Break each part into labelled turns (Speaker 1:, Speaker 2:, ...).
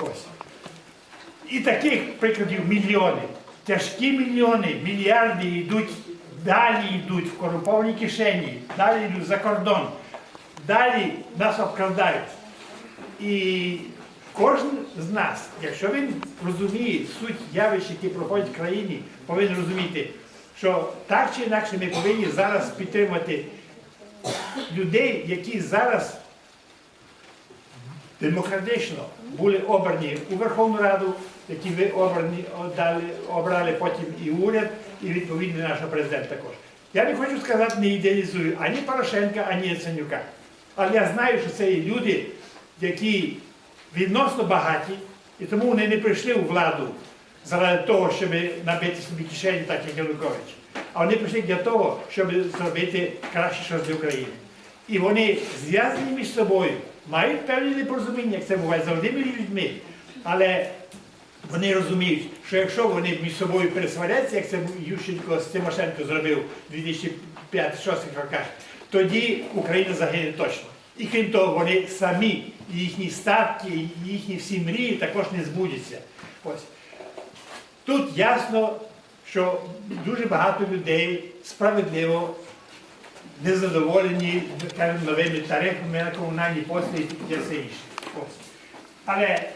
Speaker 1: Ось. І таких прикладів мільйони. Тяжкі мільйони, мільярди йдуть, далі йдуть в корумповані кишені, далі йдуть за кордон, далі нас обкрадають. І кожен з нас, якщо він розуміє суть явищ, які проходять в країні, повинен розуміти, що так чи інакше ми повинні зараз підтримувати людей, які зараз демократично були обрані у Верховну Раду, які ви обрані, дали, обрали потім і уряд, і відповідно нашого президента також. Я не хочу сказати, не ідеалізую ані Порошенка, ані Яценюка. Але я знаю, що це є люди, які відносно багаті, і тому вони не прийшли у владу заради того, щоб набити собі кишені, так як Янукович. А вони прийшли для того, щоб зробити краще щось для України. І вони зв'язані між собою, мають певні непорозуміння, як це буває завжди між людьми. Але вони розуміють, що якщо вони між собою пересваряться, як це Ющенко з Тимошенко зробив у 2005-2006 роках, тоді Україна загине точно. І крім того, вони самі, їхні статки, їхні всі мрії також не збудяться. Ось. Тут ясно, що дуже багато людей справедливо скажімо, новими тарифами на комунальні послуги і все інше. Ось. Але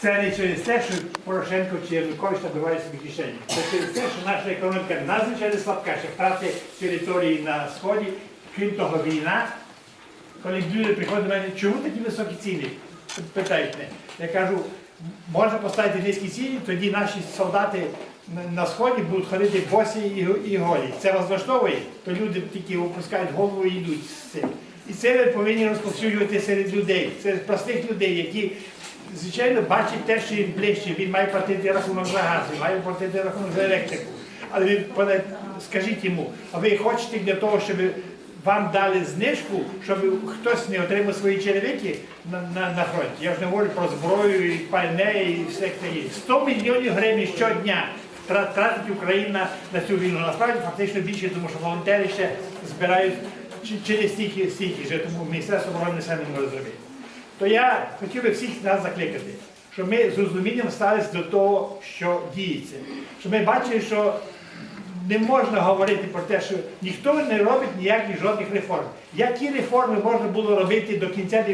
Speaker 1: це не через те, що Порошенко чи Янукович набиває собі кишені. Це через те, що наша економіка надзвичайно слабка, що втрати території на сході, крім того, війна. Коли люди приходять до мене, чому такі високі ціни? Питають мене. Я кажу, можна поставити низькі ціни, тоді наші солдати на- сході будуть ходити босі і, голі. Це вас влаштовує, то люди тільки опускають голову і йдуть з цим. І це ви повинні розповсюджувати серед людей, серед простих людей, які, звичайно, бачать те, що їм ближче. Він має платити рахунок за газ, він має платити рахунок за електрику. Але ви скажіть йому, а ви хочете для того, щоб вам дали знижку, щоб хтось не отримав свої черевики на, на, на фронті. Я ж не говорю про зброю, і пальне, і все таке. інше. 100 мільйонів гривень щодня тратить Україна на цю війну. Насправді фактично більше, тому що волонтери ще збирають через стільки, стільки вже, тому Міністерство оборони все не може зробити. То я хотів би всіх нас закликати, щоб ми з розумінням ставилися до того, що діється. Щоб ми бачили, що не можна говорити про те, що ніхто не робить ніяких жодних реформ. Які реформи можна було робити до кінця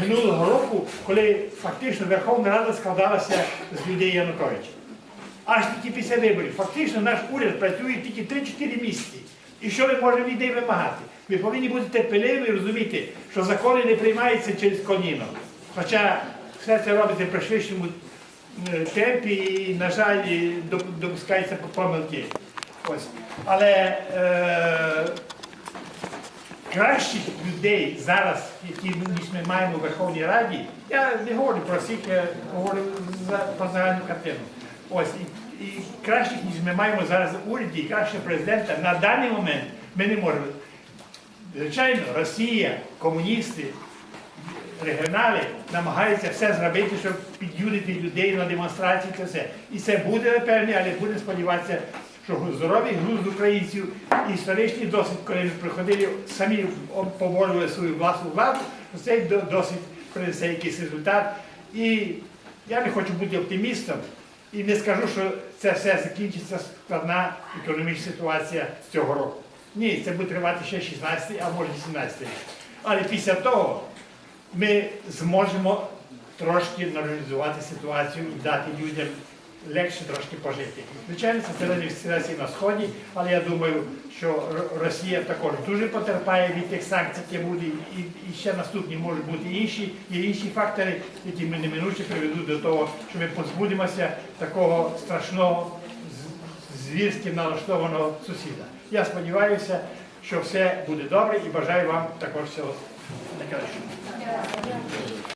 Speaker 1: минулого року, коли фактично Верховна Рада складалася з людей Януковича? Аж тільки після виборів. Фактично наш уряд працює тільки 3-4 місяці. І що ми можемо від вимагати? Ми повинні бути терпеливі і розуміти, що закони не приймаються через коліно. Хоча все це робиться при швидшому е, темпі і, на жаль, і доп- допускаються помилки. Ось. Але е, кращих людей зараз, які ми- маємо у Верховній Раді, я не говорю про всіх, я говорю за, про загальну картину. Ось, і, і кращих, ніж ми маємо зараз в уряді, і кращого президента на даний момент ми не можемо. Звичайно, Росія, комуністи, регіонали намагаються все зробити, щоб під'юдити людей на демонстрації та все. І це буде напевне, але будемо сподіватися, що здоровий глузд українців і історичний досвід, коли ми приходили, самі поборювали свою власну владу, цей до- досвід принесе якийсь результат. І я не хочу бути оптимістом і не скажу, що це все закінчиться складна економічна ситуація цього року. Ні, це буде тривати ще 16, а може 17 рік. Але після того ми зможемо трошки нормалізувати ситуацію і дати людям легше трошки пожити. Звичайно, це ситуації на Сході, але я думаю, що Росія також дуже потерпає від тих санкцій, які будуть, і, і ще наступні можуть бути інші, є інші фактори, які ми неминуче приведуть до того, що ми позбудемося такого страшного звірськи налаштованого сусіда. Я сподіваюся, що все буде добре і бажаю вам також всього найкращого.